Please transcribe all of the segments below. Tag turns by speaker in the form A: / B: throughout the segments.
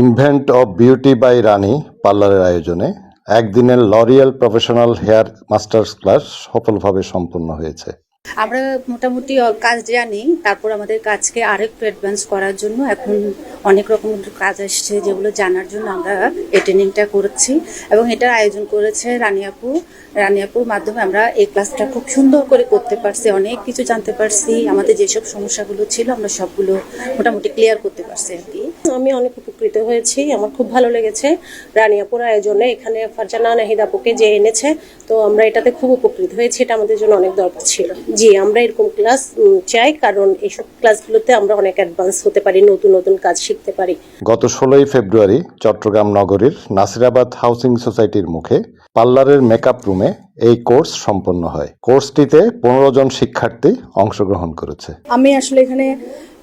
A: Invent of beauty by Rani পার্লারের আয়োজনে। একদিনের L'Oreal professional hair masters class সফলভাবে সম্পন্ন হয়েছে।
B: আমরা মোটামুটি কাজ জানি, তারপর আমাদের কাজকে আরেকটু অ্যাডভান্স করার জন্য এখন অনেক রকম কাজ আসছে যেগুলো জানার জন্য আমরা এই ট্রেনিংটা করেছি। এবং এটার আয়োজন করেছে রানিয়াপু। রানিয়াপুর মাধ্যমে আমরা এই ক্লাসটা খুব সুন্দর করে করতে পারছি, অনেক কিছু জানতে পারছি। আমাদের যেসব সমস্যাগুলো ছিল, আমরা সবগুলো মোটামুটি ক্লিয়ার করতে পারছি আর কি।
C: আমি অনেক উপকৃত হয়েছি, আমার খুব ভালো লেগেছে রানিয়াপুর আয়োজনে। এখানে ফারজানা নাহিদ আপুকে যে এনেছে, তো আমরা এটাতে খুব উপকৃত হয়েছি, এটা আমাদের জন্য অনেক দরকার ছিল। জি, আমরা এরকম ক্লাস চাই, কারণ এইসব ক্লাসগুলোতে আমরা অনেক অ্যাডভান্স হতে পারি, নতুন নতুন কাজ শিখতে পারি।
A: গত ষোলোই ফেব্রুয়ারি চট্টগ্রাম নগরীর নাসিরাবাদ হাউসিং সোসাইটির মুখে পার্লারের মেকআপ রুমে এই কোর্স সম্পন্ন হয়। কোর্সটিতে পনেরো জন শিক্ষার্থী অংশগ্রহণ করেছে।
D: আমি আসলে এখানে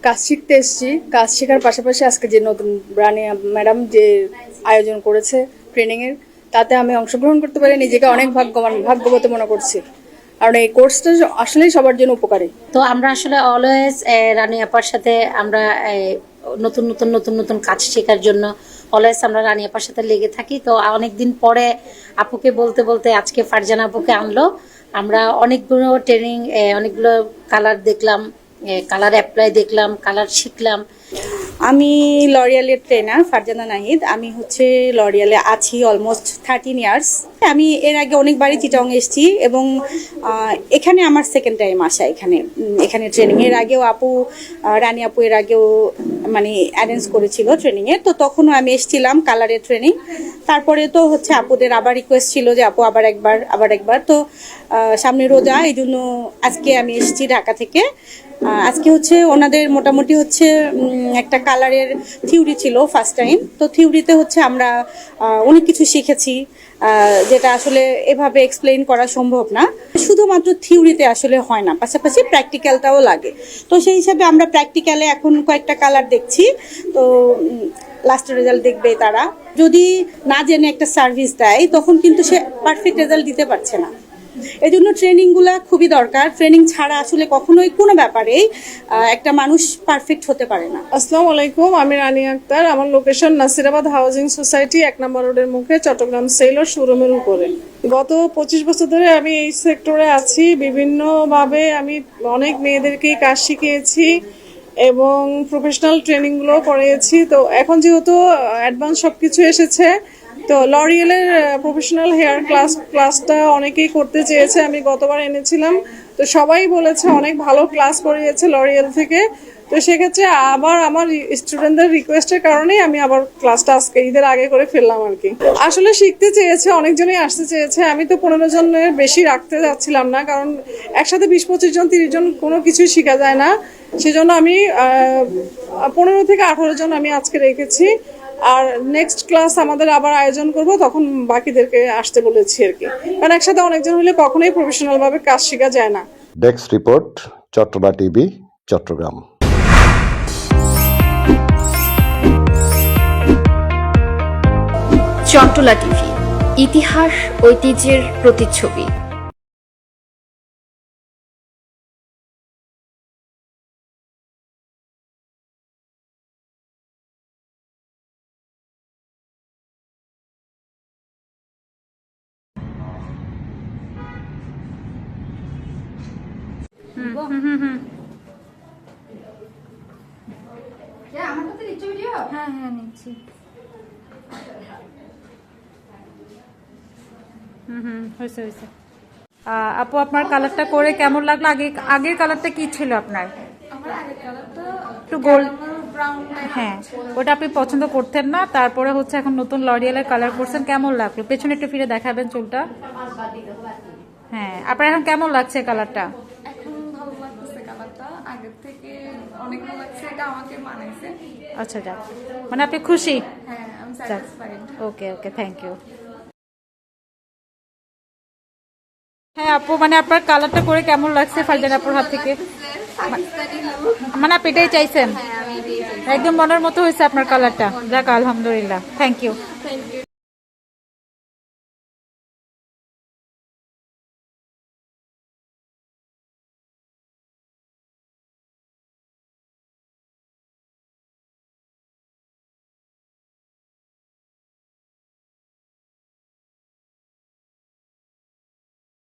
D: কাজ শিখতে এসেছি। কাজ শেখার পাশাপাশি আজকে যে নতুন রানিয়া ম্যাডাম যে আয়োজন করেছে ট্রেনিংয়ের তাতে আমি অংশগ্রহণ করতে পারি নিজেকে অনেক ভাগ্যবান ভাগ্যবত মনে করছি। কারণ এই কোর্সটা আসলেই সবার জন্য উপকারী।
E: তো আমরা আসলে অলওয়েজ রানী আপার সাথে আমরা নতুন নতুন নতুন নতুন কাজ শেখার জন্য। অলওয়েজ আমরা রানী আপার সাথে লেগে থাকি। তো অনেকদিন পরে আপুকে বলতে বলতে আজকে ফারজানা আপুকে আনলো। আমরা অনেকগুলো ট্রেনিং অনেকগুলো কালার দেখলাম কালার অ্যাপ্লাই দেখলাম কালার শিখলাম।
B: আমি লরিয়ালের ট্রেনার ফারজানা নাহিদ। আমি হচ্ছে লরিয়ালে আছি অলমোস্ট থার্টিন ইয়ার্স আমি এর আগে অনেকবারই চিটং এসেছি এবং এখানে আমার সেকেন্ড টাইম আসা এখানে। এখানে ট্রেনিং এর আগেও আপু রানী আপু এর আগেও মানে অ্যারেঞ্জ করেছিল ট্রেনিং এর তো তখনও আমি এসেছিলাম কালারের ট্রেনিং তারপরে তো হচ্ছে আপুদের আবার রিকোয়েস্ট ছিল যে, আপু, আবার একবার আবার একবার। তো সামনে রোজা এই জন্য আজকে আমি এসেছি ঢাকা থেকে। আজকে হচ্ছে ওনাদের মোটামুটি হচ্ছে একটা কালারের থিওরি ছিল ফার্স্ট টাইম তো থিওরিতে হচ্ছে আমরা অনেক কিছু শিখেছি যেটা আসলে এভাবে এক্সপ্লেইন করা সম্ভব না। শুধুমাত্র থিওরিতে আসলে হয় না, পাশাপাশি প্র্যাকটিক্যালটাও লাগে। তো সেই হিসাবে আমরা প্র্যাকটিক্যালে এখন কয়েকটা কালার দেখছি। তো লাস্টের রেজাল্ট দেখবে তারা। যদি না জেনে একটা সার্ভিস দেয়, তখন কিন্তু সে পারফেক্ট রেজাল্ট দিতে পারছে না। এই জন্য ট্রেনিংগুলো খুবই দরকার। ট্রেনিং ছাড়া আসলে কখনোই কোনো ব্যাপারেই একটা মানুষ পারফেক্ট হতে পারে না।
F: আসসালামু আলাইকুম, আমি রানী আক্তার। আমার লোকেশন নাসিরাবাদ হাউজিং সোসাইটি এক নম্বর রোডের মুখে, চট্টগ্রাম সেলর শোরুমের উপরে। গত পঁচিশ বছর ধরে আমি এই সেক্টরে আছি। বিভিন্নভাবে আমি অনেক মেয়েদেরকেই কাজ শিখিয়েছি এবং প্রফেশনাল ট্রেনিংগুলো করিয়েছি। তো এখন যেহেতু অ্যাডভান্স সব কিছু এসেছে তো লরিয়েলের প্রফেশনাল হেয়ার ক্লাস ক্লাসটা অনেকেই করতে চেয়েছে, আমি গতবার এনেছিলাম। তো সবাই বলেছে অনেক ভালো ক্লাস করিয়েছে লরিয়েল থেকে। তো সেক্ষেত্রে আবার আমার স্টুডেন্টদের রিকোয়েস্টের কারণেই আমি আবার ক্লাসটা আজকে, ঈদের আগে করে ফেললাম আর কি। আসলে শিখতে চেয়েছে, অনেকজনই আসতে চেয়েছে। আমি তো পনেরো জনের বেশি রাখতে যাচ্ছিলাম না, কারণ একসাথে বিশ, পঁচিশ জন, তিরিশ জন কোনো কিছুই শেখা যায় না। সেজন্য আমি পনেরো থেকে আঠারো জন আমি আজকে রেখেছি। আর নেক্সট ক্লাস আমাদের আবার আয়োজন করব তখন বাকিদেরকে আসতে বলেছি আর কি। কারণ একসাথে অনেকজন হলে কখনোই প্রফেশনাল ভাবে কাজ শেখা যায় না।
A: Desk report Chattogram TV Chattogram
G: Chattala TV ইতিহাস ঐতিহ্যের প্রতিচ্ছবি।
H: হ্যাঁ হ্যাঁ নিচ্ছি। হুম হুম হয়েছে হয়েছে। আপু আপনার কালারটা করে কেমন লাগল? আগে আগের কালারটা কি ছিল আপনার? একটু গোল্ড হ্যাঁ ওটা আপনি পছন্দ করতেন না তারপরে হচ্ছে এখন নতুন লরিয়ালের কালার করছেন কেমন লাগল? পেছনে একটু ফিরে দেখাবেন চুলটা। হ্যাঁ আপনার এখন কেমন লাগছে কালারটা
I: এখন ভালো লাগতেছে কালারটা আগের থেকে অনেক ভালো লাগছে এটা আমাকে মানাইছে
H: আচ্ছা যাক মানে আপনি খুশি?
I: হ্যাঁ আমি satisfied
H: okay okay thank you হ্যাঁ আপু মানে আপনার কালারটা করে কেমন লাগছে ফারজান আপুর হাত থেকে? মানে আপনি এটাই চাইছেন? একদম মনের মতো হয়েছে আপনার কালারটা যাক আলহামদুলিল্লাহ। Thank you